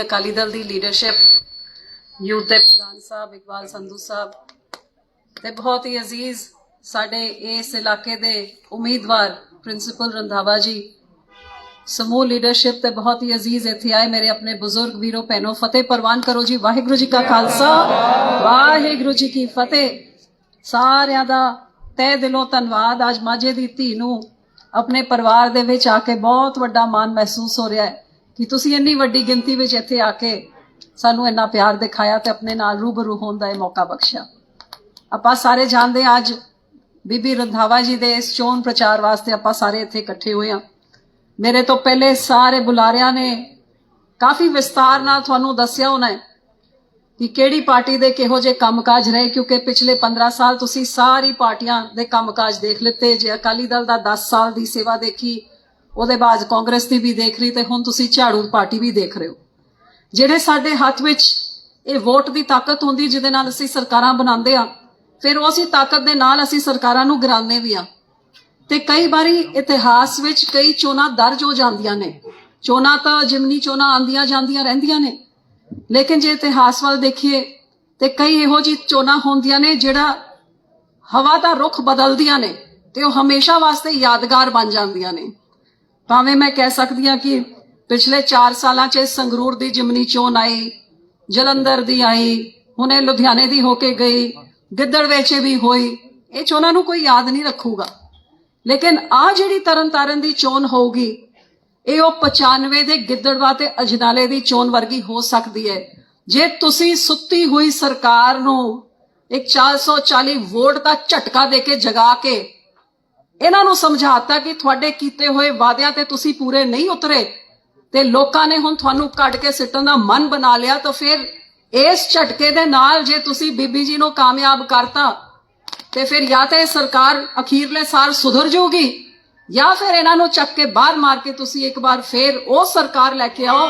ਅਕਾਲੀ ਦਲ ਦੀ leadership youth ਦੇ ਪ੍ਰਧਾਨ ਸਾਹਿਬ, ਇਕਬਾਲ ਸੰਧੂ ਸਾਹਿਬ ਤੇ ਬਹੁਤ ਹੀ ਅਜ਼ੀਜ਼ ਸਾਡੇ ਇਸ ਇਲਾਕੇ ਦੇ ਉਮੀਦਵਾਰ ਪ੍ਰਿੰਸੀਪਲ ਰੰਧਾਵਾ ਜੀ। ਸਮੂਹ ਲੀਡਰਸ਼ਿਪ ਤੇ ਬਹੁਤ ਹੀ ਅਜ਼ੀਜ਼ ਇੱਥੇ ਆਏ ਮੇਰੇ ਆਪਣੇ ਬਜ਼ੁਰਗ ਵੀਰੋ, ਭੈਣੋ, ਫਤਿਹ ਪ੍ਰਵਾਨ ਕਰੋ ਜੀ। ਵਾਹਿਗੁਰੂ ਜੀ ਕਾ ਖਾਲਸਾ, ਵਾਹਿਗੁਰੂ ਜੀ ਕੀ ਫਤਿਹ। ਸਾਰਿਆਂ ਦਾ ਤਹਿ ਦਿਲੋਂ ਧੰਨਵਾਦ। ਅੱਜ ਮਾਝੇ ਦੀ ਧੀ ਨੂੰ ਆਪਣੇ ਪਰਿਵਾਰ ਦੇ ਵਿੱਚ ਆ ਕੇ ਬਹੁਤ ਵੱਡਾ ਮਾਣ ਮਹਿਸੂਸ ਹੋ ਰਿਹਾ ਹੈ। ਕਿ ਤੁਸੀਂ ਇੰਨੀ ਵੱਡੀ ਗਿਣਤੀ ਵਿੱਚ ਇੱਥੇ ਆ ਕੇ ਸਾਨੂੰ ਇੰਨਾ ਪਿਆਰ ਦਿਖਾਇਆ ਤੇ ਆਪਣੇ ਨਾਲ ਰੂਬਰੂ ਹੋਣ ਦਾ ਇਹ ਮੌਕਾ ਬਖਸ਼ਿਆ। ਆਪਾਂ ਸਾਰੇ ਜਾਣਦੇ ਹਾਂ ਅੱਜ ਬੀਬੀ ਰੰਧਾਵਾ ਜੀ ਦੇ ਇਸ ਚੋਣ ਪ੍ਰਚਾਰ ਵਾਸਤੇ ਆਪਾਂ ਸਾਰੇ ਇੱਥੇ ਇਕੱਠੇ ਹੋਏ ਹਾਂ। ਮੇਰੇ ਤੋਂ ਪਹਿਲੇ ਸਾਰੇ ਬੁਲਾਰਿਆਂ ਨੇ ਕਾਫੀ ਵਿਸਤਾਰ ਨਾਲ ਤੁਹਾਨੂੰ ਦੱਸਿਆ ਹੋਣਾ ਹੈ ਕਿ ਕਿਹੜੀ ਪਾਰਟੀ ਦੇ ਕਿਹੋ ਜਿਹੇ ਕੰਮਕਾਜ ਰਹੇ, ਕਿਉਂਕਿ ਪਿਛਲੇ 15 ਸਾਲ ਤੁਸੀਂ ਸਾਰੀ ਪਾਰਟੀਆਂ ਦੇ ਕੰਮਕਾਜ ਦੇਖ ਲਿੱਤੇ। ਜੇ ਅਕਾਲੀ ਦਲ ਦਾ 10 ਸਾਲ ਦੀ ਸੇਵਾ ਦੇਖੀ ਉਹਦੇ ਬਾਅਦ ਕਾਂਗਰਸ ਦੀ ਵੀ ਦੇਖ ਰਹੀ ਤੇ ਹੁਣ ਤੁਸੀਂ ਝਾੜੂ ਪਾਰਟੀ ਵੀ ਦੇਖ ਰਹੇ ਹੋ। ਜਿਹੜੇ ਸਾਡੇ ਹੱਥ ਵਿੱਚ ਇਹ ਵੋਟ ਦੀ ਤਾਕਤ ਹੁੰਦੀ ਜਿਹਦੇ ਨਾਲ ਅਸੀਂ ਸਰਕਾਰਾਂ ਬਣਾਉਂਦੇ ਆ ਫਿਰ ਉਸੇ ਤਾਕਤ ਦੇ ਨਾਲ ਅਸੀਂ ਸਰਕਾਰਾਂ ਨੂੰ ਗਿਰਾਉਂਦੇ ਵੀ ਆ ਤੇ ਕਈ ਵਾਰੀ ਇਤਿਹਾਸ ਵਿੱਚ ਕਈ ਚੋਣਾਂ ਦਰਜ ਹੋ ਜਾਂਦੀਆਂ ਨੇ। ਚੋਣਾਂ ਤਾਂ ਜਿਮਨੀ ਚੋਣਾਂ ਆਂਦੀਆਂ ਜਾਂਦੀਆਂ ਰਹਿੰਦੀਆਂ ਨੇ। ਲੇਕਿਨ ਜੇ ਇਤਿਹਾਸ ਵੱਲ ਦੇਖੀਏ, ਤੇ ਕਈ ਇਹੋ ਜਿਹੀ ਚੋਣਾਂ ਹੁੰਦੀਆਂ ਨੇ ਜਿਹੜਾ ਹਵਾ ਦਾ ਰੁਖ ਬਦਲਦੀਆਂ ਨੇ ਤੇ ਉਹ ਹਮੇਸ਼ਾ ਵਾਸਤੇ ਯਾਦਗਾਰ ਬਣ ਜਾਂਦੀਆਂ ਨੇ। ਭਾਵੇਂ ਮੈਂ ਕਹਿ ਸਕਦੀ ਹਾਂ ਕਿ ਪਿਛਲੇ 4 ਸਾਲਾਂ 'ਚ ਸੰਗਰੂਰ ਦੀ ਜਿਮਨੀ ਚੋਣ ਆਈ ਜਲੰਧਰ ਦੀ ਆਈ, ਹੁਣੇ ਲੁਧਿਆਣੇ ਦੀ ਹੋ ਕੇ ਗਈ ਗਿੱਦੜਵੇਚੇ ਵੀ ਹੋਈ, ਇਹ ਚੋਣਾਂ ਨੂੰ ਕੋਈ ਯਾਦ ਨਹੀਂ ਰੱਖੂਗਾ। ਲੇਕਿਨ ਆ ਜਿਹੜੀ ਤਰਨਤਾਰਨ ਦੀ ਚੋਣ ਹੋਊਗੀ, ਇਹ ਉਹ 95 ਦੇ ਗਿੱਦੜਵਾ ਤੇ ਅਜਨਾਲੇ ਦੀ ਚੋਣ ਵਰਗੀ ਹੋ ਸਕਦੀ ਹੈ। ਜੇ ਤੁਸੀਂ ਸੁੱਤੀ ਹੋਈ ਸਰਕਾਰ ਨੂੰ ਇੱਕ 440 ਵੋਟ ਦਾ ਝਟਕਾ ਦੇ ਕੇ ਜਗਾ ਕੇ ਇਹਨਾਂ ਨੂੰ ਸਮਝਾਤਾ ਕਿ ਤੁਹਾਡੇ ਕੀਤੇ ਹੋਏ ਵਾਅਦਿਆਂ ਤੇ ਤੁਸੀਂ ਪੂਰੇ ਨਹੀਂ ਉਤਰੇ ਤੇ ਲੋਕਾਂ ਨੇ ਹੁਣ ਤੁਹਾਨੂੰ ਕੱਢ ਕੇ ਸਿੱਟਣ ਦਾ ਮਨ ਬਣਾ ਲਿਆ ਤਾਂ ਫਿਰ ਇਸ ਝਟਕੇ ਦੇ ਨਾਲ ਜੇ ਤੁਸੀਂ ਬੀਬੀ ਜੀ ਨੂੰ ਕਾਮਯਾਬ ਕਰਤਾ ਤੇ ਫਿਰ ਜਾਂ ਤਾਂ ਇਹ ਸਰਕਾਰ ਅਖੀਰਲੇ ਸਾਰ ਸੁਧਰ ਜਾਊਗੀ ਜਾਂ ਫਿਰ ਇਹਨਾਂ ਨੂੰ ਚੱਕ ਕੇ ਬਾਹਰ ਮਾਰ ਕੇ ਤੁਸੀਂ ਇੱਕ ਵਾਰ ਫੇਰ ਉਹ ਸਰਕਾਰ ਲੈ ਕੇ ਆਓ।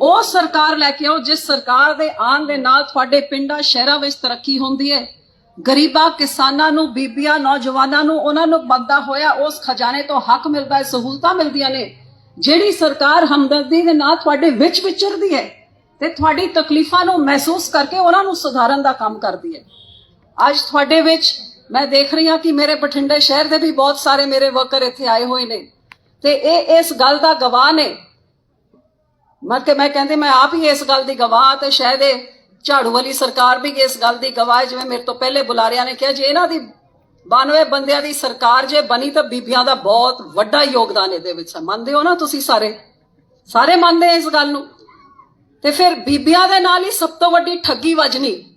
ਉਹ ਸਰਕਾਰ ਲੈ ਕੇ ਆਓ ਜਿਸ ਸਰਕਾਰ ਦੇ ਆਉਣ ਦੇ ਨਾਲ ਤੁਹਾਡੇ ਪਿੰਡਾਂ ਸ਼ਹਿਰਾਂ ਵਿੱਚ ਤਰੱਕੀ ਹੁੰਦੀ ਹੈ। ਗਰੀਬਾਂ, ਕਿਸਾਨਾਂ ਨੂੰ, ਬੀਬੀਆਂ, ਨੌਜਵਾਨਾਂ ਨੂੰ, ਉਹਨਾਂ ਨੂੰ ਬੰਦਾ ਹੋਇਆ ਉਸ ਖਜ਼ਾਨੇ ਤੋਂ ਹੱਕ ਮਿਲਦਾ ਹੈ, ਸਹੂਲਤਾਂ ਮਿਲਦੀਆਂ ਨੇ। ਜਿਹੜੀ ਸਰਕਾਰ ਹਮਦਰਦੀ ਦੇ ਨਾਲ ਤੁਹਾਡੇ ਵਿੱਚ ਵਿਚਰਦੀ ਹੈ ਤੇ ਤੁਹਾਡੀ ਤਕਲੀਫਾਂ ਨੂੰ ਮਹਿਸੂਸ ਕਰਕੇ ਉਹਨਾਂ ਨੂੰ ਸੁਧਾਰਨ ਦਾ ਕੰਮ ਕਰਦੀ ਹੈ। ਅੱਜ ਤੁਹਾਡੇ ਵਿੱਚ ਮੈਂ ਦੇਖ ਰਹੀ ਹਾਂ ਕਿ ਮੇਰੇ ਬਠਿੰਡੇ ਸ਼ਹਿਰ ਦੇ ਵੀ ਬਹੁਤ ਸਾਰੇ ਮੇਰੇ ਵਰਕਰ ਇੱਥੇ ਆਏ ਹੋਏ ਨੇ ਤੇ ਇਹ ਇਸ ਗੱਲ ਦਾ ਗਵਾਹ ਨੇ। ਮਰ ਕੇ ਮੈਂ ਕਹਿੰਦੇ, ਮੈਂ ਆਪ ਹੀ ਇਸ ਗੱਲ ਦੀ ਗਵਾਹ ਤੇ ਸ਼ਾਇਦ ਇਹ ਝਾੜੂ ਵਾਲੀ ਸਰਕਾਰ ਵੀ ਇਸ ਗੱਲ ਦੀ ਗਵਾਹ, ਜਿਵੇਂ ਮੇਰੇ ਤੋਂ ਪਹਿਲੇ ਬੁਲਾਰਿਆਂ ਨੇ ਕਿਹਾ, ਜੇ ਇਹਨਾਂ ਦੀ 92 ਬੰਦਿਆਂ ਦੀ ਸਰਕਾਰ ਜੇ ਬਣੀ ਤਾਂ ਬੀਬੀਆਂ ਦਾ ਬਹੁਤ ਵੱਡਾ ਯੋਗਦਾਨ ਇਹਦੇ ਵਿੱਚ ਹੈ। ਮੰਨਦੇ ਹੋ ਨਾ ਤੁਸੀਂ ਸਾਰੇ? ਸਾਰੇ ਮੰਨਦੇ ਇਸ ਗੱਲ ਨੂੰ? ਤੇ ਫਿਰ ਬੀਬੀਆਂ ਦੇ ਨਾਲ ਹੀ ਸਭ ਤੋਂ ਵੱਡੀ ਠੱਗੀ ਵਜਣੀ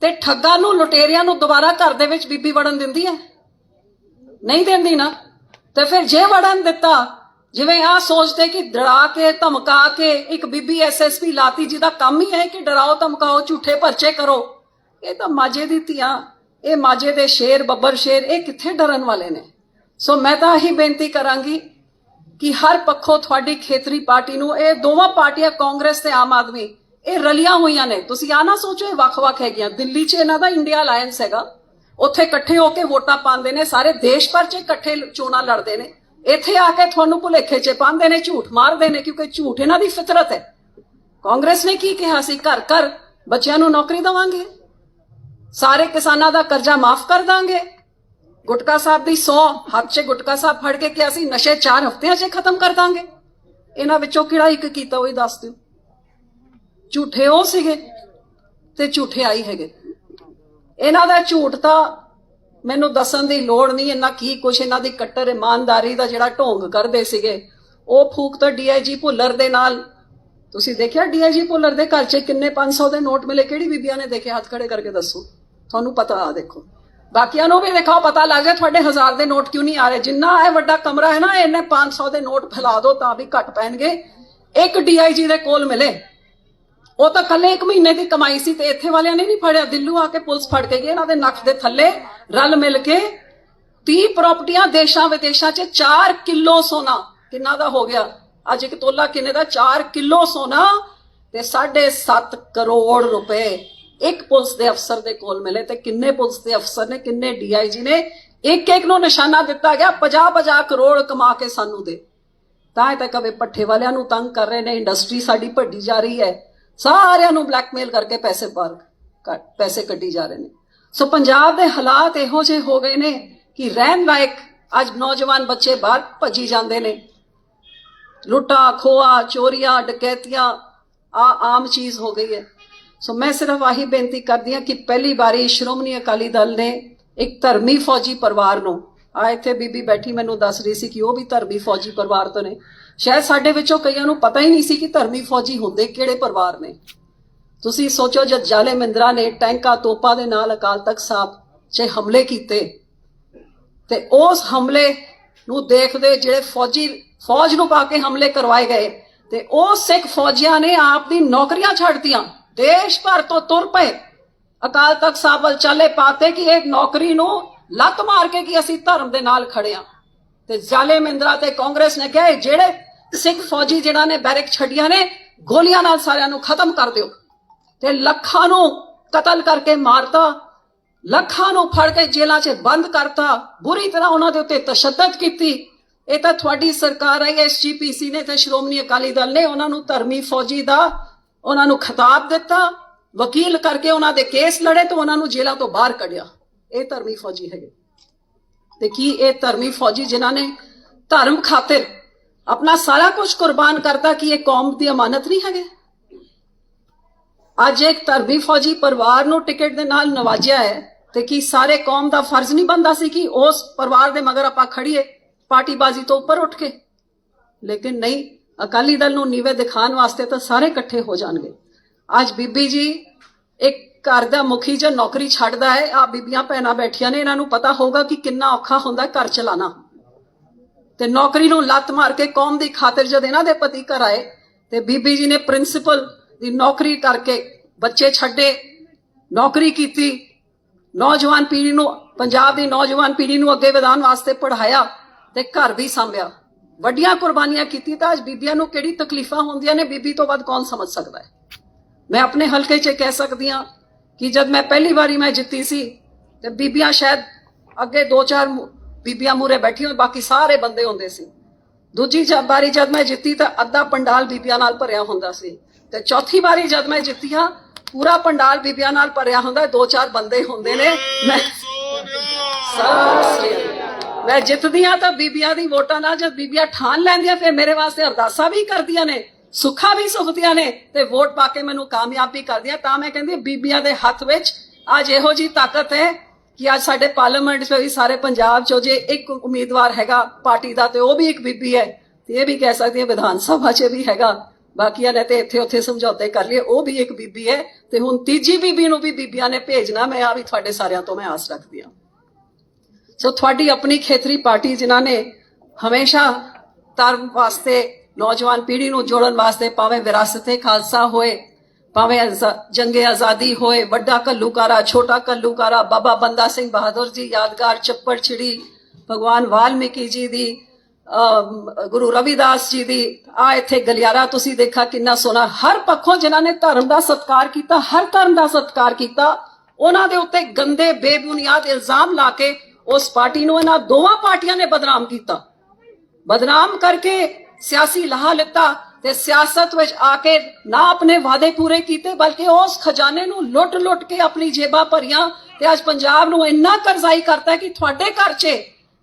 ਤੇ ਠੱਗਾ ਨੂੰ, ਲੁਟੇਰਿਆਂ ਨੂੰ ਦੁਬਾਰਾ ਘਰ ਦੇ ਵਿੱਚ ਬੀਬੀ ਵੜਨ ਦਿੰਦੀ ਹੈ? ਨਹੀਂ ਦਿੰਦੀ ਨਾ? ਤੇ ਫਿਰ ਜੇ ਵੜਨ ਦਿੱਤਾ ਜਿਵੇਂ ਆ ਸੋਚਦੇ ਕਿ ਡਰਾ ਕੇ, ਧਮਕਾ ਕੇ ਇੱਕ ਬੀਬੀ ਐਸਐਸਪੀ ਲਾਤੀ, ਜਿਹਦਾ ਕੰਮ ਹੀ ਹੈ ਕਿ ਡਰਾਓ, ਧਮਕਾਓ, ਝੂਠੇ ਪਰਚੇ ਕਰੋ। ਇਹ ਤਾਂ ਮਾਜੇ ਦੀ ਧੀਆਂ, ਇਹ ਮਾਜੇ ਦੇ ਸ਼ੇਰ, ਬੱਬਰ ਸ਼ੇਰ, ਇਹ ਕਿੱਥੇ ਡਰਨ ਵਾਲੇ ਨੇ? ਸੋ ਮੈਂ ਤਾਂ ਇਹੀ ਬੇਨਤੀ ਕਰਾਂਗੀ ਕਿ ਹਰ ਪੱਖੋਂ ਤੁਹਾਡੀ ਖੇਤਰੀ ਪਾਰਟੀ ਨੂੰ, ਇਹ ਦੋਵਾਂ ਪਾਰਟੀਆਂ, ਕਾਂਗਰਸ ਤੇ ਆਮ ਆਦਮੀ, ਇਹ ਰਲੀਆਂ ਹੋਈਆਂ ਨੇ। ਤੁਸੀਂ ਆ ਨਾ ਸੋਚੋ, ਇਹ ਵੱਖ-ਵੱਖ ਹੈਗੀਆਂ। ਦਿੱਲੀ 'ਚ ਇਹਨਾਂ ਦਾ ਇੰਡੀਆ ਅਲਾਈਅੰਸ ਹੈਗਾ। ਉੱਥੇ ਇਕੱਠੇ ਹੋ ਕੇ ਵੋਟਾਂ ਪਾਉਂਦੇ ਨੇ, ਸਾਰੇ ਦੇਸ਼ ਭਰ 'ਚ ਇਕੱਠੇ ਚੋਣਾਂ ਲੜਦੇ ਨੇ। ਇੱਥੇ ਆ ਕੇ ਤੁਹਾਨੂੰ ਭੁਲੇਖੇ 'ਚ ਪਾਉਂਦੇ ਨੇ, ਝੂਠ ਮਾਰਦੇ ਨੇ, ਕਿਉਂਕਿ ਝੂਠ ਇਹਨਾਂ ਦੀ ਫਿਤਰਤ ਹੈ। ਕਾਂਗਰਸ ਨੇ ਕੀ ਕਿਹਾ ਸੀ? ਘਰ ਘਰ ਬੱਚਿਆਂ ਨੂੰ ਨੌਕਰੀ ਦਵਾਂਗੇ। ਸਾਰੇ ਕਿਸਾਨਾਂ ਦਾ ਕਰਜ਼ਾ ਮਾਫ ਕਰ ਦਾਂਗੇ। ਗੁਟਕਾ ਸਾਹਿਬ ਦੀ 100 ਹੱਥ 'ਚ ਗੁਟਕਾ ਸਾਹਿਬ ਫੜ ਕੇ ਕਿਹਾ ਸੀ, ਨਸ਼ੇ 4 ਹਫ਼ਤਿਆਂ 'ਚ ਖਤਮ ਕਰ ਦਾਂਗੇ। ਇਹਨਾਂ ਵਿੱਚੋਂ ਕਿਹੜਾ ਇੱਕ ਕੀਤਾ ਉਹ ਹੀ ਦੱਸ ਦਿਓ। ਝੂਠੇ ਉਹ ਸੀਗੇ ਤੇ ਝੂਠੇ ਆਈ ਹੈਗੇ। ਇਹਨਾਂ ਦਾ ਝੂਠ ਤਾਂ ਮੈਨੂੰ ਦੱਸਣ ਦੀ ਲੋੜ ਨਹੀਂ ਇਹਨਾਂ ਕੀ ਕੁਛ ਇਹਨਾਂ ਦੀ ਕੱਟਰ ਇਮਾਨਦਾਰੀ ਦਾ ਜਿਹੜਾ ਢੋਂਗ ਕਰਦੇ ਸੀਗੇ। ਉਹ ਫੂਕ ਤਾਂ ਡੀਆਈਜੀ ਭੁੱਲਰ ਦੇ ਨਾਲ। ਤੁਸੀਂ ਦੇਖਿਆ ਡੀਆਈਜੀ ਭੁੱਲਰ ਦੇ ਘਰ 'ਚ ਕਿੰਨੇ 500 ਦੇ ਨੋਟ ਮਿਲੇ? ਕਿਹੜੀ ਬੀਬੀਆਂ ਨੇ ਦੇਖੇ? ਹੱਥ ਖੜੇ ਕਰਕੇ ਦੱਸੋ। ਤੁਹਾਨੂੰ ਪਤਾ ਆ ਦੇਖੋ। ਬਾਕੀਆਂ ਨੂੰ ਵੀ ਦਿਖਾਓ, ਪਤਾ ਲੱਗ ਗਿਆ ਤੁਹਾਡੇ ਹਜ਼ਾਰ ਦੇ ਨੋਟ ਕਿਉਂ ਨਹੀਂ ਆ ਰਹੇ? ਜਿੰਨਾ ਇਹ ਵੱਡਾ ਕਮਰਾ ਹੈ ਨਾ, ਇਹਨੇ 500 ਦੇ ਨੋਟ ਫੈਲਾ ਦਿਓ ਤਾਂ ਵੀ ਘਟ ਪੈਣਗੇ। ਇੱਕ ਡੀਆਈਜੀ ਦੇ ਕੋਲ ਮਿਲੇ। ਉਹ ਤਾਂ ਕੱਲੇ ਇੱਕ ਮਹੀਨੇ ਦੀ ਕਮਾਈ ਸੀ ਤੇ ਇੱਥੇ ਵਾਲਿਆਂ ਨੇ ਨਹੀਂ ਫੜਿਆ। ਦਿੱਲੂ ਆ ਕੇ ਪੁਲਿਸ ਫੜ ਕੇ ਗਈ ਇਹਨਾਂ ਦੇ ਨੱਕ ਦੇ ਥੱਲੇ ਰਲ ਮਿਲ ਕੇ 30 ਪ੍ਰਾਪਰਟੀਆਂ ਦੇਸ਼ਾਂ ਵਿਦੇਸ਼ਾਂ 'ਚ 4 ਕਿਲੋ ਸੋਨਾ। ਕਿੰਨਾ ਦਾ ਹੋ ਗਿਆ? ਅੱਜ ਇੱਕ ਤੋਲਾ ਕਿੰਨੇ ਦਾ? 4 ਕਿਲੋ ਸੋਨਾ ਤੇ 7.5 ਕਰੋੜ ਰੁਪਏ ਇੱਕ ਪੁਲਿਸ ਦੇ ਅਫਸਰ ਦੇ ਕੋਲ ਮਿਲੇ ਤੇ ਕਿੰਨੇ ਪੁਲਿਸ ਦੇ ਅਫਸਰ ਨੇ, ਕਿੰਨੇ ਡੀਆਈਜੀ ਨੇ? ਇੱਕ ਇੱਕ ਨੂੰ ਨਿਸ਼ਾਨਾ ਦਿੱਤਾ ਗਿਆ 50 50 ਕਰੋੜ ਕਮਾ ਕੇ ਸਾਨੂੰ ਦੇ। ਤਾਂ ਇਹ ਤਾਂ ਕਵੇ ਪੱਠੇ ਵਾਲਿਆਂ ਨੂੰ ਤੰਗ ਕਰ ਰਹੇ ਨੇ, ਇੰਡਸਟਰੀ ਸਾਡੀ ਭੱਡੀ ਜਾ ਰਹੀ ਹੈ। ਸਾਰਿਆਂ ਨੂੰ ਬਲੈਕਮੇਲ ਕਰਕੇ ਪੈਸੇ ਪਾਰ ਪੈਸੇ ਕੱਢੀ ਜਾ ਰਹੇ ਨੇ। ਸੋ ਪੰਜਾਬ ਦੇ ਹਾਲਾਤ ਇਹੋ ਜਿਹੇ ਹੋ ਗਏ ਨੇ ਕਿ ਰਹਿਣ ਲਾਇਕ ਅੱਜ ਨੌਜਵਾਨ ਬੱਚੇ ਬਾਹਰ ਭੱਜੀ ਜਾਂਦੇ ਨੇ। ਲੁੱਟਾਂ ਖੋਆ ਚੋਰੀਆਂ, ਡਕੈਤੀਆਂ, ਆ ਆਮ ਚੀਜ਼ ਹੋ ਗਈ ਹੈ। ਸੋ ਮੈਂ ਸਿਰਫ ਆਹੀ ਬੇਨਤੀ ਕਰਦੀ ਹਾਂ ਕਿ ਪਹਿਲੀ ਵਾਰੀ ਸ਼੍ਰੋਮਣੀ ਅਕਾਲੀ ਦਲ ਨੇ ਇੱਕ ਧਰਮੀ ਫੌਜੀ ਪਰਿਵਾਰ ਨੂੰ, ਆ ਇੱਥੇ ਬੀਬੀ ਬੈਠੀ ਮੈਨੂੰ ਦੱਸ ਰਹੀ ਸੀ ਕਿ ਉਹ ਵੀ ਧਰਮੀ ਫੌਜੀ ਪਰਿਵਾਰ ਤੋਂ ਨੇ ਸ਼ਾਇਦ ਸਾਡੇ ਵਿੱਚੋਂ ਕਈਆਂ ਨੂੰ ਪਤਾ ਹੀ ਨਹੀਂ ਸੀ ਕਿ ਧਰਮੀ ਫੌਜੀ ਹੁੰਦੇ ਕਿਹੜੇ ਪਰਿਵਾਰ ਨੇ। ਤੁਸੀਂ ਸੋਚੋ ਜਦ ਜਾਲੇ ਮਿੰਦਰਾ ਨੇ ਟੈਂਕਾਂ ਤੋਪਾਂ ਦੇ ਨਾਲ ਅਕਾਲ ਤਖਤ ਸਾਹਿਬ 'ਚ ਹਮਲੇ ਕੀਤੇ, ਤੇ ਉਸ ਹਮਲੇ ਨੂੰ ਦੇਖਦੇ ਜਿਹੜੇ ਫੌਜੀ, ਫੌਜ ਨੂੰ ਪਾ ਕੇ ਹਮਲੇ ਕਰਵਾਏ ਗਏ, ਤੇ ਉਹ ਸਿੱਖ ਫੌਜੀਆਂ ਨੇ ਆਪ ਦੀ ਨੌਕਰੀਆਂ ਛੱਡਤੀਆਂ ਦੇਸ਼ ਭਰ ਤੋਂ ਤੁਰ ਪਏ। ਅਕਾਲ ਤਖਤ ਸਾਹਿਬ ਵੱਲ ਚੱਲੇ ਪਾਤੇ ਕਿ ਇਹ ਨੌਕਰੀ ਨੂੰ ਲੱਤ ਮਾਰ ਕੇ ਕਿ ਅਸੀਂ ਧਰਮ ਦੇ ਨਾਲ ਖੜੇ ਆ ਤੇ ਜਾਲੇ ਮਿੰਦਰਾ ਤੇ ਕਾਂਗਰਸ ਨੇ ਕਿਹਾ ਜਿਹੜੇ ਸਿੱਖ ਫੌਜੀ ਜਿਹੜਾ ਨੇ ਬੈਰਕ ਛੱਡੀਆਂ ਨੇ, ਗੋਲੀਆਂ ਨਾਲ ਸਾਰਿਆਂ ਨੂੰ ਖਤਮ ਕਰ ਦਿਓ। ਤੇ ਲੱਖਾਂ ਨੂੰ ਕਤਲ ਕਰਕੇ ਮਾਰਤਾ, ਲੱਖਾਂ ਨੂੰ ਫੜ ਕੇ ਜੇਲ੍ਹਾਂ 'ਚ ਬੰਦ ਕਰਤਾ, ਬੁਰੀ ਤਰ੍ਹਾਂ ਉਹਨਾਂ ਦੇ ਉੱਤੇ ਤਸ਼ੱਦਦ ਕੀਤੀ। ਇਹ ਤਾਂ ਤੁਹਾਡੀ ਸਰਕਾਰ ਹੈ ਐਸਜੀਪੀਸੀ ਨੇ ਤੇ ਸ਼੍ਰੋਮਣੀ ਅਕਾਲੀ ਦਲ ਨੇ ਉਹਨਾਂ ਨੂੰ ਧਰਮੀ ਫੌਜੀ ਦਾ, ਉਹਨਾਂ ਨੂੰ ਖਿਤਾਬ ਦਿੱਤਾ, ਵਕੀਲ ਕਰਕੇ ਉਹਨਾਂ ਦੇ ਕੇਸ ਲੜੇ ਤੇ ਉਹਨਾਂ ਨੂੰ ਜੇਲ੍ਹਾਂ ਤੋਂ ਬਾਹਰ ਕੱਢਿਆ। ਇਹ ਧਰਮੀ ਫੌਜੀ ਹੈਗੇ। ਤੇ ਕੀ ਇਹ ਧਰਮੀ ਫੌਜੀ ਜਿਨ੍ਹਾਂ ਨੇ ਧਰਮ ਖਾਤਰ ਆਪਣਾ ਸਾਰਾ ਕੁਝ ਕੁਰਬਾਨ ਕਰਤਾ ਕਿ ਇਹ ਕੌਮ ਦੀ ਅਮਾਨਤ ਨਹੀਂ ਹੈਗੇ। ਅੱਜ ਇੱਕ ਧਰਮੀ ਫੌਜੀ ਪਰਿਵਾਰ ਨੂੰ ਟਿਕਟ ਦੇ ਨਾਲ ਨਵਾਜਿਆ ਹੈ ਤੇ ਕੀ ਸਾਰੇ ਕੌਮ ਦਾ ਫਰਜ਼ ਨਹੀਂ ਬੰਦਾ ਸੀ ਕਿ ਉਸ ਪਰਿਵਾਰ ਦੇ ਮਗਰ ਆਪਾਂ ਖੜੀਏ, ਪਾਰਟੀਬਾਜ਼ੀ ਤੋਂ ਉੱਪਰ ਉੱਠ ਕੇ। ਲੇਕਿਨ ਨਹੀਂ, ਅਕਾਲੀ ਦਲ ਨੂੰ ਨੀਵੇਂ ਦਿਖਾਉਣ ਵਾਸਤੇ ਤਾਂ ਸਾਰੇ ਇਕੱਠੇ ਹੋ ਜਾਣਗੇ। ਅੱਜ ਬੀਬੀ ਜੀ ਇੱਕ ਘਰ ਦਾ ਮੁਖੀ ਜੇ ਨੌਕਰੀ ਛੱਡਦਾ ਹੈ ਆ ਬੀਬੀਆਂ ਭੈਣਾਂ ਬੈਠੀਆਂ ਨੇ, ਇਹਨਾਂ ਨੂੰ ਪਤਾ ਹੋਊਗਾ ਕਿ ਕਿੰਨਾ ਔਖਾ ਹੁੰਦਾ ਘਰ ਚਲਾਣਾ ਤੇ ਨੌਕਰੀ ਨੂੰ ਲੱਤ ਮਾਰ ਕੇ ਕੌਮ ਦੀ ਖਾਤਰ ਜਦ ਇਹਨਾਂ ਦੇ ਪਤੀ ਘਰ ਆਏ, ਤੇ ਬੀਬੀ ਜੀ ਨੇ ਪ੍ਰਿੰਸੀਪਲ ਦੀ ਨੌਕਰੀ ਕਰਕੇ ਬੱਚੇ ਛੱਡੇ, ਨੌਕਰੀ ਕੀਤੀ, ਨੌਜਵਾਨ ਪੀੜ੍ਹੀ ਨੂੰ, ਪੰਜਾਬ ਦੀ ਨੌਜਵਾਨ ਪੀੜ੍ਹੀ ਨੂੰ ਅੱਗੇ ਵਧਾਉਣ ਵਾਸਤੇ ਪੜ੍ਹਾਇਆ ਤੇ ਘਰ ਵੀ ਸੰਭਿਆ। ਵੱਡੀਆਂ ਕੁਰਬਾਨੀਆਂ ਕੀਤੀ ਤਾਂ ਅੱਜ ਬੀਬੀਆਂ ਨੂੰ ਕਿਹੜੀ ਤਕਲੀਫਾਂ ਹੁੰਦੀਆਂ ਨੇ, ਬੀਬੀ ਤੋਂ ਵੱਧ ਕੌਣ ਸਮਝ ਸਕਦਾ ਹੈ? ਮੈਂ ਆਪਣੇ ਹਲਕੇ 'ਚ ਕਹਿ ਸਕਦੀ ਹਾਂ ਕਿ ਜਦ ਮੈਂ ਪਹਿਲੀ ਵਾਰੀ ਮੈਂ ਜਿੱਤੀ ਸੀ, ਤੇ ਬੀਬੀਆਂ ਸ਼ਾਇਦ ਅੱਗੇ ਦੋ ਚਾਰ ਮੁ- ਬੀਬੀਆਂ ਮੂਰੇ ਬੈਠੀ ਹੋਈ, ਬਾਕੀ ਸਾਰੇ ਬੰਦੇ ਹੁੰਦੇ ਸੀ। ਦੂਜੀ ਵਾਰੀ ਜਦ ਮੈਂ ਜਿੱਤੀ ਤਾਂ ਅੱਧਾ ਪੰਡਾਲ ਬੀਬੀਆਂ ਨਾਲ ਭਰਿਆ ਹੁੰਦਾ ਸੀ। ਤੇ ਚੌਥੀ ਵਾਰੀ ਜਦ ਮੈਂ ਜਿੱਤੀ ਹਾਂ ਪੂਰਾ ਪੰਡਾਲ ਬੀਬੀਆਂ ਨਾਲ ਭਰਿਆ ਹੁੰਦਾ, ਦੋ ਚਾਰ ਬੰਦੇ ਹੁੰਦੇ ਨੇ। ਮੈਂ ਮੈਂ ਜਿੱਤਦੀ ਹਾਂ ਤਾਂ ਬੀਬੀਆਂ ਦੀ ਵੋਟਾਂ ਨਾਲ, ਜਦ ਬੀਬੀਆਂ ਠਾਣ ਲੈਂਦੀਆਂ, ਫਿਰ ਮੇਰੇ ਵਾਸਤੇ ਅਰਦਾਸਾਂ ਵੀ ਕਰਦੀਆਂ ਨੇ, ਸੁੱਖਾਂ ਵੀ ਸੁਖਦੀਆਂ ਨੇ ਤੇ ਵੋਟ ਪਾ ਕੇ ਮੈਨੂੰ ਕਾਮਯਾਬ ਵੀ ਕਰਦੀਆਂ। ਤਾਂ ਮੈਂ ਕਹਿੰਦੀ ਬੀਬੀਆਂ ਦੇ ਹੱਥ ਵਿੱਚ ਅੱਜ ਇਹੋ ਜੀ ਤਾਕਤ ਹੈ ਕਿ ਅੱਜ ਸਾਡੇ ਪਾਰਲੀਮੈਂਟ 'ਚ ਵੀ ਸਾਰੇ ਪੰਜਾਬ 'ਚੋਂ ਜੇ ਇੱਕ ਉਮੀਦਵਾਰ ਹੈਗਾ ਪਾਰਟੀ ਦਾ ਤੇ ਉਹ ਵੀ ਇੱਕ ਬੀਬੀ ਹੈ, ਤੇ ਇਹ ਵੀ ਕਹਿ ਸਕਦੇ ਹਾਂ ਵਿਧਾਨ ਸਭਾ 'ਚ ਵੀ ਹੈਗਾ। ਬਾਕੀਆਂ ਨੇ ਤੇ ਇੱਥੇ ਉੱਥੇ ਸਮਝੌਤੇ ਕਰ ਲਏ, ਉਹ ਵੀ ਇੱਕ ਬੀਬੀ ਹੈ ਤੇ ਹੁਣ ਤੀਜੀ ਬੀਬੀ ਨੂੰ ਵੀ ਬੀਬੀਆਂ ਨੇ ਭੇਜਣਾ, ਮੈਂ ਆ ਵੀ ਤੁਹਾਡੇ ਸਾਰਿਆਂ ਤੋਂ ਮੈਂ ਆਸ ਰੱਖਦੀ ਹਾਂ। ਸੋ ਤੁਹਾਡੀ ਆਪਣੀ ਖੇਤਰੀ ਪਾਰਟੀ ਜਿਨ੍ਹਾਂ ਨੇ ਹਮੇਸ਼ਾ ਧਰਮ ਵਾਸਤੇ, ਨੌਜਵਾਨ ਪੀੜ੍ਹੀ ਨੂੰ ਜੋੜਨ ਵਾਸਤੇ ਭਾਵੇਂ ਵਿਰਾਸਤੇ ਖਾਲਸਾ ਹੋਏ ਭਾਵੇਂ ਜੰਗੇ ਆਜ਼ਾਦੀ ਹੋਏ, ਵੱਡਾ ਕੱਲੂਕਾਰਾ ਛੋਟਾ ਕੱਲੂਕਾਰਾ ਬਾਬਾ ਬੰਦਾ ਸਿੰਘ ਬਹਾਦਰ ਜੀ, ਯਾਦਗਾਰ ਚੱਪੜ ਛਿੜੀ ਭਗਵਾਨ ਵਾਲਮੀਕੀ ਜੀ ਦੀ ਗੁਰੂ ਰਵਿਦਾਸ ਜੀ ਦੀ, ਆ ਇੱਥੇ ਗਲਿਆਰਾ ਤੁਸੀਂ ਦੇਖਾ ਕਿੰਨਾ ਸੋਹਣਾ। ਹਰ ਪੱਖੋਂ ਜਿਨ੍ਹਾਂ ਨੇ ਧਰਮ ਦਾ ਸਤਿਕਾਰ ਕੀਤਾ, ਹਰ ਧਰਮ ਦਾ ਸਤਿਕਾਰ ਕੀਤਾ, ਉਹਨਾਂ ਦੇ ਉੱਤੇ ਗੰਦੇ, ਬੇਬੁਨਿਆਦ ਇਲਜ਼ਾਮ ਲਾ ਕੇ ਉਸ ਪਾਰਟੀ ਨੂੰ ਇਹਨਾਂ ਦੋਵਾਂ ਪਾਰਟੀਆਂ ਨੇ ਬਦਨਾਮ ਕੀਤਾ। ਬਦਨਾਮ ਕਰਕੇ ਸਿਆਸੀ ਲਾਹਾ ਲਿੱਤਾ। ਤੇ ਸਿਆਸਤ ਵਿੱਚ ਆ ਕੇ ਨਾ ਆਪਣੇ ਵਾਅਦੇ ਪੂਰੇ ਕੀਤੇ, ਬਲਕਿ ਉਸ ਖਜ਼ਾਨੇ ਨੂੰ ਲੁੱਟ-ਲੁੱਟ ਕੇ ਆਪਣੀ ਜੇਬਾਂ ਭਰੀਆਂ ਤੇ ਅੱਜ ਪੰਜਾਬ ਨੂੰ ਇੰਨਾ ਕਰਜ਼ਾਈ ਕਰਤਾ ਕਿ ਤੁਹਾਡੇ ਘਰ 'ਚ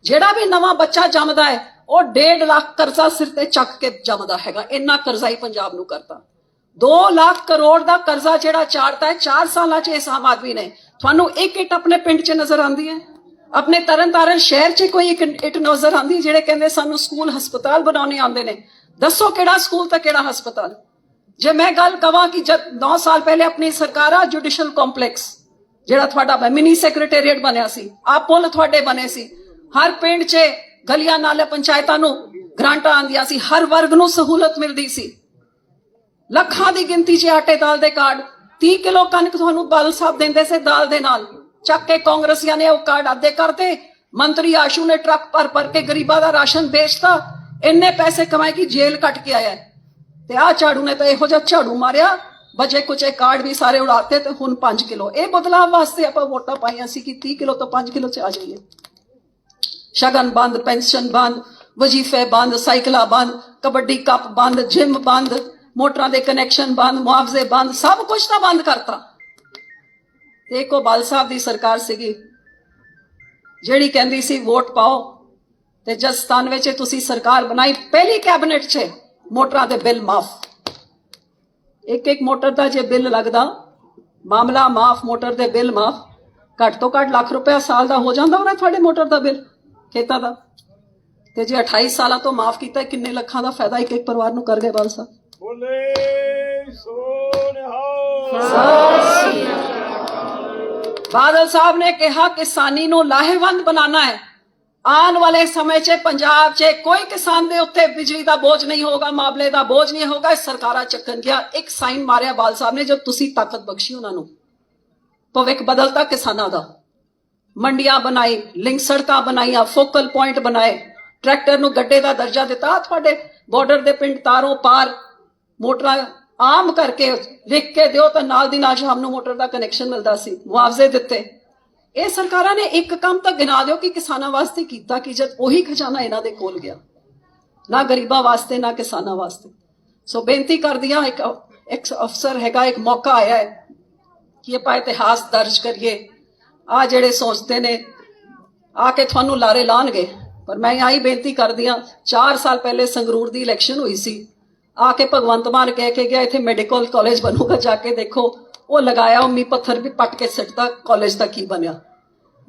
ਜਿਹੜਾ ਵੀ ਨਵਾਂ ਬੱਚਾ ਜੰਮਦਾ ਹੈ, ਉਹ 1.5 ਲੱਖ ਕਰਜ਼ਾ ਸਿਰ ਤੇ ਚੱਕ ਕੇ ਜੰਮਦਾ ਹੈਗਾ। ਇੰਨਾ ਕਰਜ਼ਾਈ ਪੰਜਾਬ ਨੂੰ ਕਰਤਾ। 2 ਲੱਖ ਕਰੋੜ ਦਾ ਕਰਜ਼ਾ ਜਿਹੜਾ ਚਾੜਤਾ ਹੈ 4 ਸਾਲਾਂ 'ਚ ਇਸ ਆਮ ਆਦਮੀ ਨੇ। ਤੁਹਾਨੂੰ ਇੱਕ ਇੱਟ ਆਪਣੇ ਪਿੰਡ 'ਚ ਨਜ਼ਰ ਆਉਂਦੀ ਹੈ? ਆਪਣੇ ਤਰਨਤਾਰਨ ਸ਼ਹਿਰ 'ਚ ਕੋਈ ਇੱਕ ਇੱਟ ਨਜ਼ਰ ਆਉਂਦੀ, ਜਿਹੜੇ ਕਹਿੰਦੇ ਸਾਨੂੰ ਸਕੂਲ, ਹਸਪਤਾਲ ਬਣਾਉਣੇ ਆਉਂਦੇ ਨੇ? ਦੱਸੋ ਕਿਹੜਾ ਸਕੂਲ ਤੇ ਕਿਹੜਾ ਹਸਪਤਾਲ? ਜੇ ਮੈਂ ਗੱਲ ਕਵਾਂ ਕਿ ਜਦ 9 ਸਾਲ ਪਹਿਲੇ ਆਪਣੀ ਸਰਕਾਰਾ ਜੁਡੀਸ਼ੀਅਲ ਕੰਪਲੈਕਸ ਜਿਹੜਾ ਤੁਹਾਡਾ ਮਿਨੀ ਸੈਕਟਰੀਏਟ ਬਣਿਆ ਸੀ ਆ ਪੁੱਲ ਤੁਹਾਡੇ ਬਣੇ ਸੀ। ਹਰ ਪਿੰਡ 'ਚ ਗਲੀਆਂ ਨਾਲੇ ਪੰਚਾਇਤਾਂ ਨੂੰ ਗ੍ਰਾਂਟਾਂ ਆਉਂਦੀਆਂ ਸੀ, ਹਰ ਵਰਗ ਨੂੰ ਸਹੂਲਤ ਮਿਲਦੀ ਸੀ। ਲੱਖਾਂ ਦੀ ਗਿਣਤੀ 'ਚ ਆਟੇ ਦਾਲ ਦੇ ਕਾਰਡ। 30 ਕਿਲੋ ਕਣਕ ਤੁਹਾਨੂੰ ਬਾਦਲ ਸਾਹਿਬ ਦਿੰਦੇ ਸੀ ਦਾਲ ਦੇ ਨਾਲ। ਚੱਕ ਕੇ ਕਾਂਗਰਸੀਆਂ ਨੇ ਉਹ ਕਾਰਡ ਅੱਧੇ ਕਰਤੇ। ਮੰਤਰੀ ਆਸ਼ੂ ਨੇ ਟਰੱਕ ਭਰ ਭਰ ਕੇ ਗਰੀਬਾਂ ਦਾ ਰਾਸ਼ਨ ਵੇਚਤਾ। ਇੰਨੇ ਪੈਸੇ ਕਮਾਏ ਕਿ ਜੇਲ੍ਹ ਕੱਟ ਕੇ ਆਇਆ ਤੇ ਆ ਝਾੜੂ ਨੇ ਤਾਂ ਇਹੋ ਜਿਹਾ ਝਾੜੂ ਮਾਰਿਆ, ਬਚੇ ਕੁਚੇ ਕਾਰਡ ਵੀ ਸਾਰੇ ਉਡਾਤੇ ਤੇ ਹੁਣ 5 ਕਿਲੋ। ਇਹ ਬਦਲਾਅ ਵਾਸਤੇ ਆਪਾਂ ਵੋਟਾਂ ਪਾਈਆਂ ਸੀ ਕਿ 30 ਕਿਲੋ ਤੋਂ 5 ਕਿਲੋ ਚ ਆ ਜਾਈਏ। ਸ਼ਗਨ ਬੰਦ, ਪੈਨਸ਼ਨ ਬੰਦ, ਵਜ਼ੀਫੇ ਬੰਦ, ਸਾਈਕਲਾਂ ਬੰਦ, ਕਬੱਡੀ ਕੱਪ ਬੰਦ, ਜਿਮ ਬੰਦ, ਮੋਟਰਾਂ ਦੇ ਕਨੈਕਸ਼ਨ ਬੰਦ, ਮੁਆਵਜ਼ੇ ਬੰਦ, ਸਭ ਕੁਝ ਤਾਂ ਬੰਦ ਕਰਤਾ। ਤੇ ਕੋ ਬਾਲ ਸਾਹਿਬ ਦੀ ਸਰਕਾਰ ਸੀਗੀ, ਜਿਹੜੀ ਕਹਿੰਦੀ ਸੀ, ਵੋਟ ਪਾਓ। ਤੇ ਜਸਤਾਨ ਵਿੱਚ ਤੁਸੀਂ ਸਰਕਾਰ ਬਣਾਈ ਪਹਿਲੀ ਕੈਬਨਿਟ 'ਚ ਮੋਟਰਾਂ ਦੇ ਬਿੱਲ ਮਾਫ। ਇੱਕ ਇੱਕ ਮੋਟਰ ਦਾ ਜੇ ਬਿੱਲ ਲੱਗਦਾ ਮਾਮਲਾ ਮਾਫ ਮੋਟਰ ਦੇ ਬਿੱਲ ਮਾਫ ਘੱਟ ਤੋਂ ਘੱਟ ਲੱਖ ਰੁਪਏ ਸਾਲ ਦਾ ਹੋ ਜਾਂਦਾ ਹੋਣਾ ਤੁਹਾਡੇ ਮੋਟਰ ਦਾ ਬਿੱਲ ਖੇਤਾਂ ਦਾ। ਤੇ ਜੇ 28 ਸਾਲਾਂ ਤੋਂ ਮਾਫ ਕੀਤਾ ਕਿੰਨੇ ਲੱਖਾਂ ਦਾ ਫਾਇਦਾ ਇੱਕ ਇੱਕ ਪਰਿਵਾਰ ਨੂੰ ਕਰ ਗਏ ਬਾਲ ਸਾਹਿਬ? ਬੋਲੇ ਬਾਦਲ ਸਾਹਿਬ ਨੇ ਕਿਹਾ ਕਿਸਾਨੀ ਨੂੰ ਲਾਹੇਵੰਦ ਬਣਾਉਣਾ ਹੈ। ਆਉਣ ਵਾਲੇ ਸਮੇਂ 'ਚ ਪੰਜਾਬ 'ਚ ਕੋਈ ਕਿਸਾਨ ਦੇ ਉੱਤੇ ਬਿਜਲੀ ਦਾ ਬੋਝ ਨਹੀਂ ਹੋਗਾ ਮਾਮਲੇ ਦਾ ਬੋਝ ਨਹੀਂ ਹੋਗਾ ਸਰਕਾਰਾਂ ਚੱਕਣ ਗਿਆ। ਇੱਕ ਸਾਈਨ ਮਾਰਿਆ ਬਾਲ ਸਾਹਿਬ ਨੇ ਜਦ ਤੁਸੀਂ ਤਾਕਤ ਬਖਸ਼ੀ ਉਹਨਾਂ ਨੂੰ। ਭਵਿੱਖ ਬਦਲਤਾ ਕਿਸਾਨਾਂ ਦਾ। ਮੰਡੀਆਂ ਬਣਾਈ, ਲਿੰਕ ਸੜਕਾਂ ਬਣਾਈਆਂ, ਫੋਕਲ ਪੁਆਇੰਟ ਬਣਾਏ। ਟਰੈਕਟਰ ਨੂੰ ਗੱਡੇ ਦਾ ਦਰਜਾ ਦਿੱਤਾ। ਤੁਹਾਡੇ ਬਾਰਡਰ ਦੇ ਪਿੰਡ ਤਾਰੋਂ ਪਾਰ ਮੋਟਰਾਂ ਆਮ ਕਰਕੇ ਲਿਖ ਕੇ ਦਿਓ ਤਾਂ ਨਾਲ ਦੀ ਨਾਲ ਸ਼ਾਮ ਨੂੰ ਮੋਟਰ ਦਾ ਕਨੈਕਸ਼ਨ ਮਿਲਦਾ ਸੀ। ਮੁਆਵਜ਼ੇ ਦਿੱਤੇ। ਇਹ ਸਰਕਾਰਾਂ ਨੇ ਇੱਕ ਕੰਮ ਤਾਂ ਗਿਣਾ ਦਿਓ ਕਿ ਕਿਸਾਨਾਂ ਵਾਸਤੇ ਕੀਤਾ ਕਿ ਜਦ ਉਹੀ ਖਜ਼ਾਨਾ ਇਹਨਾਂ ਦੇ ਕੋਲ ਗਿਆ। ਨਾ ਗਰੀਬਾਂ ਵਾਸਤੇ, ਨਾ ਕਿਸਾਨਾਂ ਵਾਸਤੇ। ਸੋ ਬੇਨਤੀ ਕਰਦੀ ਹਾਂ, ਇੱਕ ਇੱਕ ਅਫਸਰ ਹੈਗਾ, ਇੱਕ ਮੌਕਾ ਆਇਆ ਹੈ ਕਿ ਆਪਾਂ ਇਤਿਹਾਸ ਦਰਜ ਕਰੀਏ। ਆ ਜਿਹੜੇ ਸੋਚਦੇ ਨੇ, ਆ ਕੇ ਤੁਹਾਨੂੰ ਲਾਰੇ ਲਾਣਗੇ। ਪਰ ਮੈਂ ਆਹੀ ਬੇਨਤੀ ਕਰਦੀ ਹਾਂ 4 ਸਾਲ ਪਹਿਲੇ ਸੰਗਰੂਰ ਦੀ ਇਲੈਕਸ਼ਨ ਹੋਈ ਸੀ। ਆ ਕੇ ਭਗਵੰਤ ਮਾਨ ਕਹਿ ਕੇ ਗਿਆ, ਇੱਥੇ ਮੈਡੀਕਲ ਕਾਲਜ ਬਣੂਗਾ, ਜਾ ਕੇ ਦੇਖੋ ਉਹ ਲਗਾਇਆ ਉਮੀ ਪੱਥਰ ਵੀ ਪੱਟ ਕੇ ਸਿੱਟਦਾ ਕਾਲਜ ਦਾ ਕੀ ਬਣਿਆ?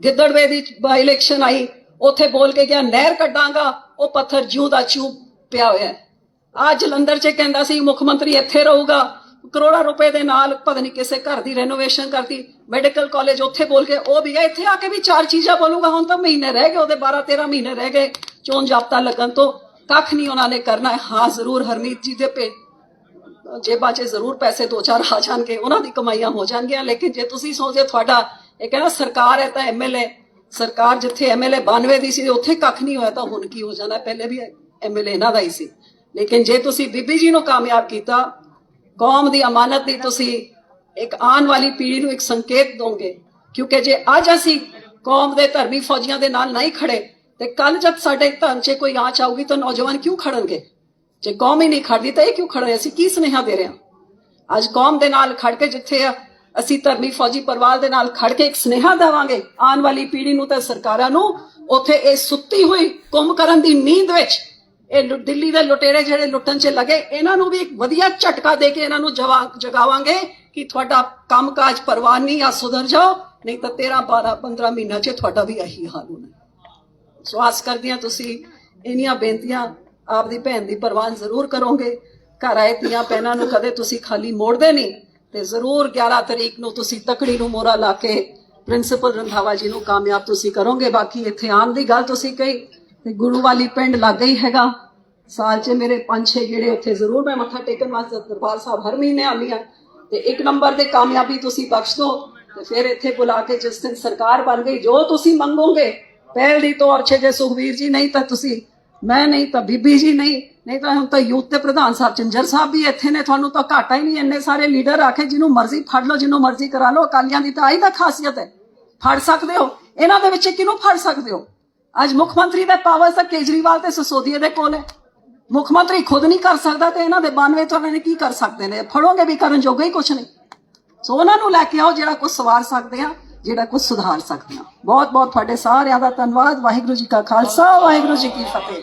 ਗਿੱਦੜਵੇ ਦੀ ਬਾਈ ਇਲੈਕਸ਼ਨ ਆਈ, ਉੱਥੇ ਬੋਲ ਕੇ ਗਿਆ, ਨਹਿਰ ਕੱਢਾਂਗਾ, ਉਹ ਪੱਥਰ ਜਿਉਂ ਦਾ ਚੂ ਪਿਆ ਹੋਇਆ ਆ ਜਲੰਧਰ 'ਚ ਕਹਿੰਦਾ ਸੀ, ਮੁੱਖ ਮੰਤਰੀ ਇੱਥੇ ਰਹੂਗਾ, ਕਰੋੜਾਂ ਰੁਪਏ ਦੇ ਨਾਲ ਪਤਾ ਨਹੀਂ ਕਿਸੇ ਘਰ ਦੀ ਰੈਨੋਵੇਸ਼ਨ ਕਰਤੀ ਮੈਡੀਕਲ ਕਾਲਜ ਉੱਥੇ ਬੋਲ ਕੇ, ਉਹ ਵੀ ਗਿਆ, ਇੱਥੇ ਆ ਕੇ ਵੀ ਚਾਰ ਚੀਜ਼ਾਂ ਬੋਲੂਗਾ, ਹੁਣ ਤਾਂ ਮਹੀਨੇ ਰਹਿ ਗਏ, ਉਹਦੇ 12 13 ਮਹੀਨੇ ਰਹਿ ਗਏ ਚੋਣ ਜਾਬਤਾ ਲੱਗਣ ਤੋਂ ਕੱਖ ਨਹੀਂ ਉਹਨਾਂ ਨੇ ਕਰਨਾ ਹੈ। ਹਾਂ, ਜ਼ਰੂਰ ਹਰਮੀਤ ਜੀ ਦੇ ਪੇ ਜੇਬਾਂ 'ਚ ਜ਼ਰੂਰ ਪੈਸੇ ਦੋ ਚਾਰ ਆ ਜਾਣਗੇ, ਉਹਨਾਂ ਦੀ ਕਮਾਈਆਂ ਹੋ ਜਾਣਗੀਆਂ, ਲੇਕਿਨ ਜੇ ਤੁਸੀਂ ਸੋਚੇ ਤੁਹਾਡਾ, ਇਹ ਕਹਿੰਦਾ ਸਰਕਾਰ ਹੈ ਤਾਂ ਐਮਐਲਏ ਸਰਕਾਰ ਜਿੱਥੇ ਐਮਐਲਏ 92 ਦੀ ਸੀ, ਉੱਥੇ ਕੱਖ ਨਹੀਂ ਹੋਇਆ ਤਾਂ ਹੁਣ ਕੀ ਹੋ ਜਾਣਾ? ਪਹਿਲੇ ਵੀ ਐਮਐਲਏ ਇਹਨਾਂ ਦਾ ਹੀ ਸੀ। ਲੇਕਿਨ ਜੇ ਤੁਸੀਂ ਬੀਬੀ ਜੀ ਨੂੰ ਕਾਮਯਾਬ ਕੀਤਾ, ਕੌਮ ਦੀ ਅਮਾਨਤ ਦੀ ਤੁਸੀਂ ਇੱਕ ਆਉਣ ਵਾਲੀ ਪੀੜ੍ਹੀ ਨੂੰ ਇੱਕ ਸੰਕੇਤ ਦੋਗੇ, ਕਿਉਂਕਿ ਜੇ ਅੱਜ ਅਸੀਂ ਕੌਮ ਦੇ ਧਰਮੀ ਫੌਜੀਆਂ ਦੇ ਨਾਲ ਨਹੀਂ ਖੜੇ, ਤੇ ਕੱਲ ਜਦ ਸਾਡੇ ਧਰਮ 'ਚ ਕੋਈ ਆਂਚ ਆਊਗੀ ਤਾਂ ਨੌਜਵਾਨ ਕਿਉਂ ਖੜਨਗੇ? ਜੇ ਕੌਮ ਹੀ ਨਹੀਂ ਖੜਦੀ ਤਾਂ ਇਹ ਕਿਉਂ ਖੜੇ ਅਸੀਂ ਕੀ ਸੁਨੇਹਾ ਦੇ ਰਹੇ ਹਾਂ? ਅੱਜ ਕੌਮ ਦੇ ਨਾਲ ਖੜ ਕੇ ਜਿੱਥੇ ਅਸੀਂ ਧਰਮੀ ਫੌਜੀ ਪਰਿਵਾਰ ਦੇ ਨਾਲ ਖੜ ਕੇ ਇੱਕ ਸੁਨੇਹਾ ਦੇਵਾਂਗੇ। ਆਉਣ ਵਾਲੀ ਪੀੜ੍ਹੀ ਨੂੰ ਤੇ ਸਰਕਾਰਾਂ ਨੂੰ ਉੱਥੇ ਇਹ ਸੁੱਤੀ ਹੋਈ ਕੁੰਭ ਕਰਨ ਦੀ ਨੀਂਦ ਵਿੱਚ ਇਹ ਦਿੱਲੀ ਦੇ ਲੁਟੇਰੇ ਜਿਹੜੇ ਲੁੱਟਣ 'ਚ ਲੱਗੇ, ਇਹਨਾਂ ਨੂੰ ਵੀ ਇੱਕ ਵਧੀਆ ਝਟਕਾ ਦੇ ਕੇ ਇਹਨਾਂ ਨੂੰ ਜਵਾ- ਜਗਾਵਾਂਗੇ ਕਿ ਤੁਹਾਡਾ ਕੰਮਕਾਜ ਪਰਵਾਹ ਨਹੀਂ ਆ, ਸੁਧਰ ਜਾਓ, ਨਹੀਂ ਤਾਂ 13 12 15 ਮਹੀਨਾ 'ਚ ਤੁਹਾਡਾ ਵੀ ਇਹੀ ਹਾਲ ਹੋਣਾ। ਸੋ ਆਸ ਕਰਦੀ ਹਾਂ ਤੁਸੀਂ ਇਹਨੀਆਂ ਬੇਨਤੀਆਂ ਆਪਦੀ ਭੈਣ ਦੀ ਪ੍ਰਵਾਨ ਜ਼ਰੂਰ ਕਰੋਗੇ। ਘਰ ਆਏ ਧੀਆਂ ਭੈਣਾਂ ਨੂੰ ਕਦੇ ਤੁਸੀਂ ਖਾਲੀ ਮੋੜਦੇ ਨਹੀਂ ਤੇ ਜ਼ਰੂਰ 11 ਤਰੀਕ ਨੂੰ ਤੁਸੀਂ ਤਕੜੀ ਨੂੰ ਮੋਰਾ ਲਾ ਕੇ ਪ੍ਰਿੰਸੀਪਲ ਰੰਧਾਵਾ ਜੀ ਨੂੰ ਕਾਮਯਾਬ ਤੁਸੀਂ ਕਰੋਗੇ। ਬਾਕੀ ਇੱਥੇ ਆਉਣ ਦੀ ਗੱਲ ਤੁਸੀਂ ਕਹੀ ਤੇ ਗੁਰੂ ਵਾਲੀ ਪਿੰਡ ਲੱਗ ਹੀ ਹੈਗਾ। ਸਾਲ 'ਚ ਮੇਰੇ ਪੰਜ ਛੇ ਜਿਹੜੇ ਉੱਥੇ ਜ਼ਰੂਰ ਮੈਂ ਮੱਥਾ ਟੇਕਣ ਵਾਸਤੇ ਦਰਬਾਰ ਸਾਹਿਬ ਹਰ ਮਹੀਨੇ ਆਉਂਦੀ ਹਾਂ। ਤੇ ਇੱਕ ਨੰਬਰ ਤੇ ਕਾਮਯਾਬੀ ਤੁਸੀਂ ਬਖਸ਼ ਦਿਓ ਤੇ ਫਿਰ ਇੱਥੇ ਬੁਲਾ ਕੇ ਜਿਸ ਦਿਨ ਸਰਕਾਰ ਬਣ ਗਈ, ਜੋ ਤੁਸੀਂ ਮੰਗੋਗੇ, ਪਹਿਲ ਦੀ ਤੌਰ 'ਚ ਜੇ ਸੁਖਵੀਰ ਜੀ ਨਹੀਂ ਤਾਂ ਤੁਸੀਂ ਮੈਂ ਨਹੀਂ ਤਾਂ ਬੀਬੀ ਜੀ ਨਹੀਂ ਨਹੀਂ ਤਾਂ ਹੁਣ ਤਾਂ ਯੂਥ ਦੇ ਪ੍ਰਧਾਨ ਸਾਹਿਬ ਚੰਜਰ ਸਾਹਿਬ ਵੀ ਇੱਥੇ ਨੇ, ਤੁਹਾਨੂੰ ਤਾਂ ਘਾਟਾ ਹੀ ਨਹੀਂ, ਇੰਨੇ ਸਾਰੇ ਲੀਡਰ ਆਖੇ ਜਿਹਨੂੰ ਮਰਜ਼ੀ ਫੜ ਲਓ, ਜਿਹਨੂੰ ਮਰਜ਼ੀ ਕਰਾ ਲਓ, ਅਕਾਲੀਆਂ ਦੀ ਤਾਂ ਆਹੀ ਤਾਂ ਖਾਸੀਅਤ ਹੈ। ਫੜ ਸਕਦੇ ਹੋ? ਇਹਨਾਂ ਦੇ ਵਿੱਚ ਕਿਹਨੂੰ ਫੜ ਸਕਦੇ ਹੋ? ਅੱਜ ਮੁੱਖ ਮੰਤਰੀ ਦਾ ਪਾਵਰ ਤਾਂ ਕੇਜਰੀਵਾਲ ਤੇ ਸਸੋਦੀਆ ਦੇ ਕੋਲ ਹੈ। ਮੁੱਖ ਮੰਤਰੀ ਖੁਦ ਨਹੀਂ ਕਰ ਸਕਦਾ ਤੇ ਇਹਨਾਂ ਦੇ 92 ਤੋਂ ਨੇ ਕੀ ਕਰ ਸਕਦੇ ਨੇ? ਫੜੋਗੇ ਵੀ ਕਰਨ ਜੋਗਾ ਹੀ ਕੁਝ ਨਹੀਂ। ਸੋ ਉਹਨਾਂ ਨੂੰ ਲੈ ਕੇ ਆਓ ਜਿਹੜਾ ਕੁਝ ਸਵਾਰ ਸਕਦੇ ਆ ਜਿਹੜਾ ਕੁਝ ਸੁਧਾਰ ਸਕਦੇ ਹਾਂ ਬਹੁਤ ਬਹੁਤ ਤੁਹਾਡੇ ਸਾਰਿਆਂ ਦਾ ਧੰਨਵਾਦ। ਵਾਹਿਗੁਰੂ ਜੀ ਕਾ ਖਾਲਸਾ, ਵਾਹਿਗੁਰੂ ਜੀ ਕੀ ਫਤਿਹ।